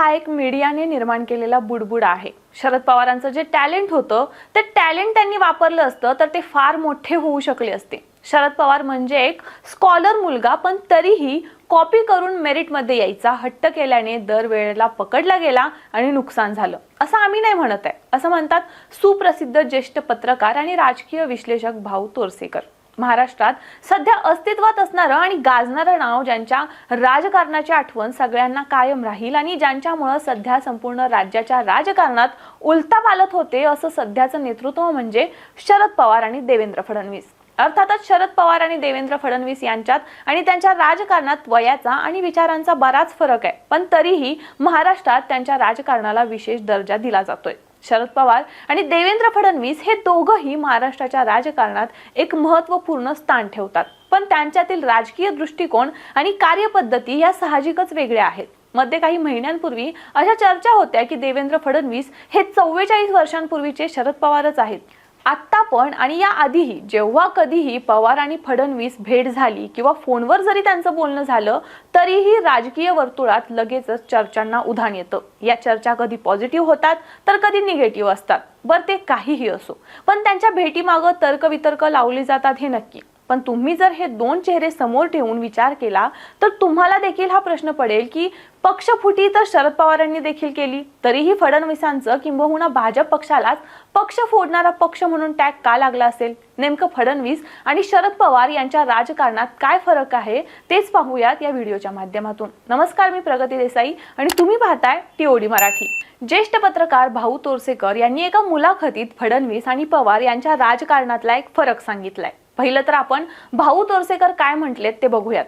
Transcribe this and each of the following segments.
हा एक मीडियाने निर्माण केलेला बुडबुड आहे. शरद पवारांचं जे टॅलेंट होतं ते टॅलेंट त्यांनी वापरलं असतं तर ते फार मोठे होऊ शकले असते. शरद पवार म्हणजे एक स्कॉलर मुलगा पण तरीही कॉपी करून मेरिटमध्ये यायचा हट्ट केल्याने दरवेळेला पकडला गेला आणि नुकसान झालं. असं आम्ही नाही म्हणत आहे. असं म्हणतात सुप्रसिद्ध ज्येष्ठ पत्रकार आणि राजकीय विश्लेषक भाऊ तोरसेकर. महाराष्ट्रात सध्या अस्तित्वात असणारं आणि गाजणारं नाव ज्यांच्या राजकारणाची आठवण सगळ्यांना कायम राहील आणि ज्यांच्यामुळं सध्या संपूर्ण राज्याच्या राजकारणात उलता पालत होते असं सध्याचं नेतृत्व म्हणजे शरद पवार आणि देवेंद्र फडणवीस. अर्थातच शरद पवार आणि देवेंद्र फडणवीस यांच्यात आणि त्यांच्या राजकारणात वयाचा आणि विचारांचा बराच फरक आहे. पण तरीही महाराष्ट्रात त्यांच्या राजकारणाला विशेष दर्जा दिला जातोय. शरद पवार आणि देवेंद्र फडणवीस हे दोघंही महाराष्ट्राच्या राजकारणात एक महत्त्वपूर्ण स्थान ठेवतात. पण त्यांच्यातील राजकीय दृष्टिकोन आणि कार्यपद्धती या साहजिकच वेगळ्या आहेत. मध्ये काही महिन्यांपूर्वी अशा चर्चा होत्या की देवेंद्र फडणवीस हे चव्वेचाळीस वर्षांपूर्वीचे शरद पवारच आहेत. आत्ता पण आणि या आधीही जेव्हा कधीही पवार आणि फडणवीस भेट झाली किंवा फोनवर जरी त्यांचं बोलणं झालं तरीही राजकीय वर्तुळात लगेचच चर्चांना उधाण येतं. या चर्चा कधी पॉझिटिव्ह होतात तर कधी निगेटिव्ह असतात. बरं ते काहीही असो. पण त्यांच्या भेटीमागं तर्कवितर्क लावले जातात हे नक्की. पण तुम्ही जर हे दोन चेहरे समोर ठेवून विचार केला तर तुम्हाला देखील हा प्रश्न पडेल की पक्षफुटी तर शरद पवारांनी देखील केली तरीही फडणवीसांचं किंबहुना भाजप पक्षालाच पक्ष फोडणारा पक्ष म्हणून टॅग का लागला असेल? नेमकं फडणवीस आणि शरद पवार यांच्या राजकारणात काय फरक आहे तेच पाहूयात या व्हिडिओच्या माध्यमातून. नमस्कार मी प्रगती देसाई आणि तुम्ही पाहताय टीओडी मराठी. ज्येष्ठ पत्रकार भाऊ तोरसेकर यांनी एका मुलाखतीत फडणवीस आणि पवार यांच्या राजकारणातला एक फरक सांगितलाय. पहिलं तर आपण भाऊ तोरसेकर काय म्हटलेत ते बघूयात.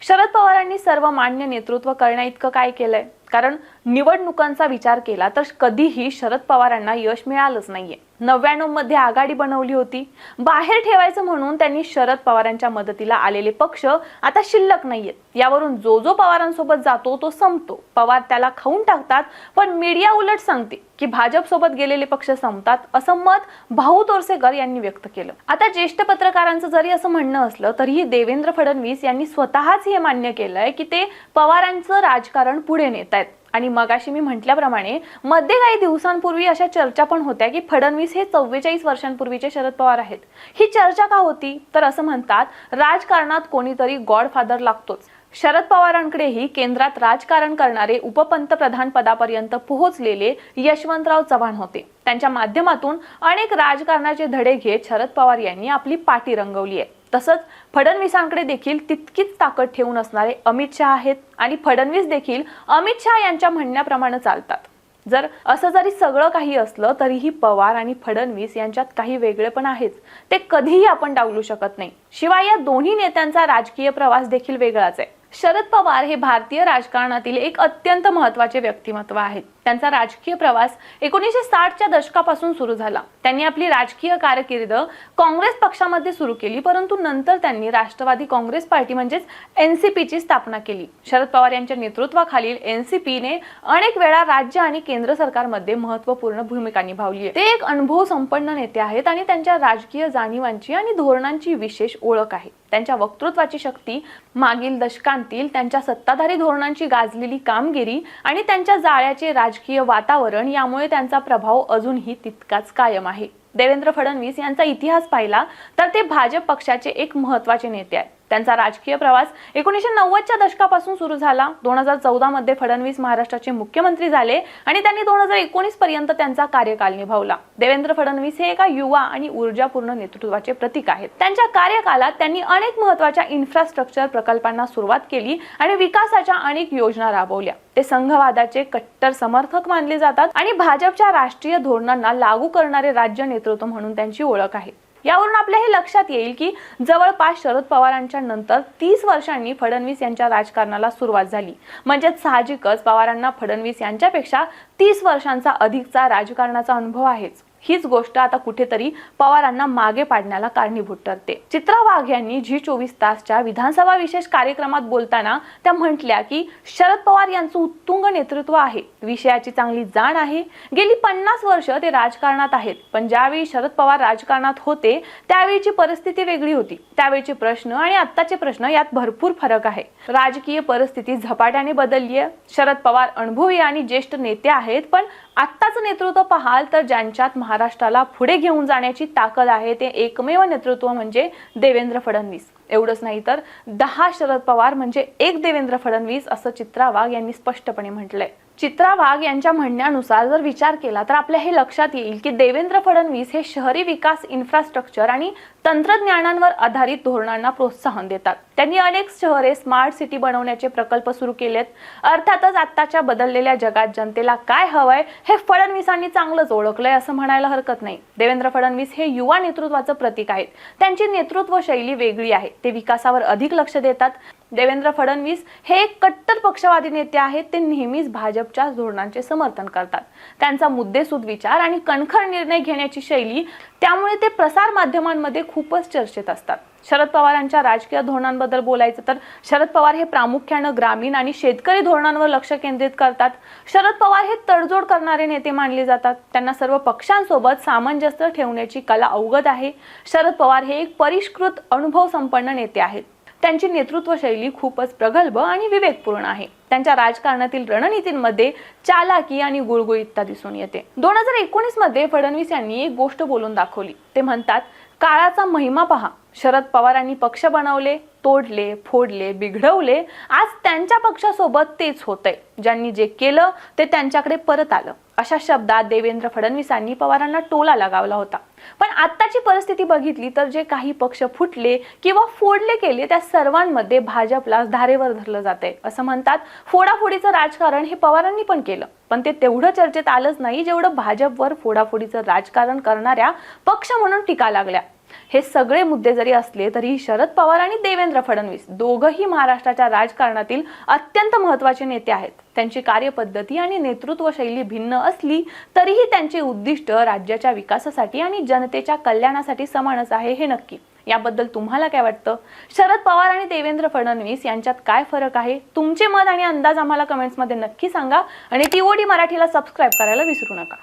शरद पवारांनी सर्व मान्य नेतृत्व करण्या इतकं काय केलंय? कारण निवडणुकांचा विचार केला तर कधीही शरद पवारांना यश मिळालंच नाहीये. नव्याण्णवमध्ये आघाडी बनवली होती. बाहेर ठेवायचं म्हणून त्यांनी शरद पवारांच्या मदतीला आलेले पक्ष आता शिल्लक नाहीयेत. यावरून जो जो पवारांसोबत जातो तो संपतो. पवार त्याला खाऊन टाकतात पण मीडिया उलट सांगते की भाजप सोबत गेलेले पक्ष संपतात असं मत भाऊ तोरसेकर यांनी व्यक्त केलं. आता ज्येष्ठ पत्रकारांचं जरी असं म्हणणं असलं तरीही देवेंद्र फडणवीस यांनी स्वतःच हे मान्य केलंय की ते पवारांचं राजकारण पुढे नेत आहेत आणि मगाशी मी म्हटल्याप्रमाणे मध्ये काही दिवसांपूर्वी अशा चर्चा पण होत्या की फडणवीस हे चव्वेचाळीस वर्षांपूर्वीचे शरद पवार आहेत. ही चर्चा का होती? तर असं म्हणतात राजकारणात कोणीतरी गॉडफादर लागतोच. शरद पवारांकडेही केंद्रात राजकारण करणारे उपपंतप्रधान पदापर्यंत पोहोचलेले यशवंतराव चव्हाण होते. त्यांच्या माध्यमातून अनेक राजकारणाचे धडे घेत शरद पवार यांनी आपली पाठी रंगवली आहे. तसंच फडणवीसांकडे देखील तितकीच ताकद ठेवून असणारे अमित शहा आहेत आणि फडणवीस देखील अमित शहा यांच्या म्हणण्याप्रमाणे चालतात. जर असं जरी सगळं काही असलं तरीही पवार आणि फडणवीस यांच्यात काही वेगळे पण आहेच ते कधीही आपण डावलू शकत नाही. शिवाय या दोन्ही नेत्यांचा राजकीय प्रवास देखील वेगळाच आहे. शरद पवार हे भारतीय राजकारणातील एक अत्यंत महत्त्वाचे व्यक्तिमत्व आहेत त्यांचा राजकीय प्रवास एकोणीसशे साठच्या दशकापासून सुरू झाला. त्यांनी आपली राजकीय कारकीर्द काँग्रेस पक्षामध्ये सुरू केली परंतु नंतर त्यांनी राष्ट्रवादी काँग्रेस पार्टी म्हणजेच एन सी पीची स्थापना केली. शरद पवार यांच्या नेतृत्वाखालील एन सी पीने अनेक वेळा राज्य आणि केंद्र सरकारमध्ये महत्त्वपूर्ण भूमिका निभावली आहे ते एक अनुभव संपन्न नेते आहेत आणि त्यांच्या राजकीय जाणीवांची आणि धोरणांची विशेष ओळख आहे. त्यांच्या वक्तृत्वाची शक्ती मागील दशकांतील त्यांच्या सत्ताधारी धोरणांची गाजलेली कामगिरी आणि त्यांच्या जाळ्याचे राजकीय वातावरण यामुळे त्यांचा प्रभाव अजूनही तितकाच कायम आहे. देवेंद्र फडणवीस यांचा इतिहास पाहिला तर ते भाजप पक्षाचे एक महत्त्वाचे नेते आहेत. त्यांचा राजकीय प्रवास एकोणीसशे नव्वदच्या दशकापासून सुरू झाला. दोन हजार चौदा मध्ये फडणवीस महाराष्ट्राचे मुख्यमंत्री झाले आणि त्यांनी दोन हजार एकोणीस पर्यंत त्यांचा कार्यकाल निभावला. देवेंद्र फडणवीस हे एका युवा आणि ऊर्जापूर्ण नेतृत्वाचे प्रतीक आहेत. त्यांच्या कार्यकालात त्यांनी अनेक महत्त्वाच्या इन्फ्रास्ट्रक्चर प्रकल्पांना सुरुवात केली आणि विकासाच्या अनेक योजना राबवल्या. ते संघवादाचे कट्टर समर्थक मानले जातात आणि भाजपच्या राष्ट्रीय धोरणांना लागू करणारे राज्य नेतृत्व म्हणून त्यांची ओळख आहे. यावरून आपल्या हे लक्षात येईल की जवळपास शरद पवारांच्या नंतर तीस वर्षांनी फडणवीस यांच्या राजकारणाला सुरुवात झाली. म्हणजेच साहजिकच पवारांना फडणवीस यांच्यापेक्षा तीस वर्षांचा अधिकचा राजकारणाचा अनुभव आहेच. हीच गोष्ट आता कुठेतरी पवारांना मागे पाडण्याला कारणीभूत ठरते. चित्रा वाघ यांनी झी चोवीस तासच्या विधानसभा विशेष कार्यक्रमात बोलताना त्या म्हटल्या की शरद पवार यांचं उत्तुंग नेतृत्व आहे. विषयाची चांगली जाण आहे. गेली पन्नास वर्ष ते राजकारणात आहेत. पण ज्यावेळी शरद पवार राजकारणात होते त्यावेळीची परिस्थिती वेगळी होती. त्यावेळीचे प्रश्न आणि आत्ताचे प्रश्न यात भरपूर फरक आहे. राजकीय परिस्थिती झपाट्याने बदलली आहे शरद पवार अनुभवी आणि ज्येष्ठ नेते आहेत. पण आत्ताचं नेतृत्व पाहाल तर ज्यांच्यात महाराष्ट्राला पुढे घेऊन जाण्याची ताकद आहे ते एकमेव नेतृत्व म्हणजे देवेंद्र फडणवीस. एवढंच नाही तर दहा शरद पवार म्हणजे एक देवेंद्र फडणवीस असं चित्रा वाघ यांनी स्पष्टपणे म्हटलंय. चित्रा वाघ यांच्या म्हणण्यानुसार जर विचार केला तर आपल्या हे लक्षात येईल की देवेंद्र फडणवीस हे शहरी विकास इन्फ्रास्ट्रक्चर आणि तंत्रज्ञानांवर आधारित धोरणांना प्रोत्साहन देतात. त्यांनी अनेक शहरे स्मार्ट सिटी बनवण्याचे प्रकल्प सुरू केलेत. अर्थातच आत्ताच्या बदललेल्या जगात जनतेला काय हवंय हे फडणवीसांनी चांगलंच ओळखलंय असं म्हणायला हरकत नाही. देवेंद्र फडणवीस हे युवा नेतृत्वाचं प्रतीक आहेत. त्यांची नेतृत्व शैली वेगळी आहे. ते विकासावर अधिक लक्ष देतात. देवेंद्र फडणवीस हे एक कट्टर पक्षवादी नेते आहेत. ते नेहमीच भाजपच्या धोरणांचे समर्थन करतात. त्यांचा मुद्देसूद विचार आणि कणखर निर्णय घेण्याची शैली त्यामुळे ते प्रसार माध्यमांमध्ये खूपच चर्चेत असतात. शरद पवारांच्या राजकीय धोरणांबद्दल बोलायचं तर शरद पवार हे प्रामुख्यानं ग्रामीण आणि शेतकरी धोरणांवर लक्ष केंद्रित करतात. शरद पवार हे तडजोड करणारे नेते मानले जातात. त्यांना सर्व पक्षांसोबत सामंजस्य ठेवण्याची कला अवगत आहे. शरद पवार हे एक परिष्कृत अनुभव संपन्न नेते आहेत. त्यांची नेतृत्व शैली खूपच प्रगल्भ आणि विवेकपूर्ण आहे. त्यांच्या राजकारणातील रणनीतींमध्ये चालाकी आणि गुळगुळीतता दिसून येते. दोन हजार एकोणीसमध्ये फडणवीस यांनी एक गोष्ट बोलून दाखवली. ते म्हणतात काळाचा महिमा पहा. शरद पवारांनी पक्ष बनवले तोडले फोडले बिघडवले. आज त्यांच्या पक्षासोबत तेच होतंय. ज्यांनी जे केलं ते त्यांच्याकडे परत आलं. अशा शब्दात देवेंद्र फडणवीसांनी पवारांना टोला लगावला होता. पण आत्ताची परिस्थिती बघितली तर जे काही पक्ष फुटले किंवा फोडले गेले त्या सर्वांमध्ये भाजपला धारेवर धरलं जाते असं म्हणतात फोडाफोडीचं राजकारण हे पवारांनी पण केलं. पण ते तेवढं चर्चेत आलंच नाही जेवढं भाजपवर फोडाफोडीचं राजकारण करणाऱ्या पक्ष म्हणून टीका लागल्या. हे सगळे मुद्दे जरी असले तरी शरद पवार आणि देवेंद्र फडणवीस दोघंही महाराष्ट्राच्या राजकारणातील अत्यंत महत्त्वाचे नेते आहेत. त्यांची कार्यपद्धती आणि नेतृत्व शैली भिन्न असली तरीही त्यांचे उद्दिष्ट राज्याच्या विकासासाठी आणि जनतेच्या कल्याणासाठी समानच आहे हे नक्की. याबद्दल तुम्हाला काय वाटतं? शरद पवार आणि देवेंद्र फडणवीस यांच्यात काय फरक आहे? तुमचे मत आणि अंदाज आम्हाला कमेंट्समध्ये नक्की सांगा आणि टीओडी मराठीला सबस्क्राईब करायला विसरू नका.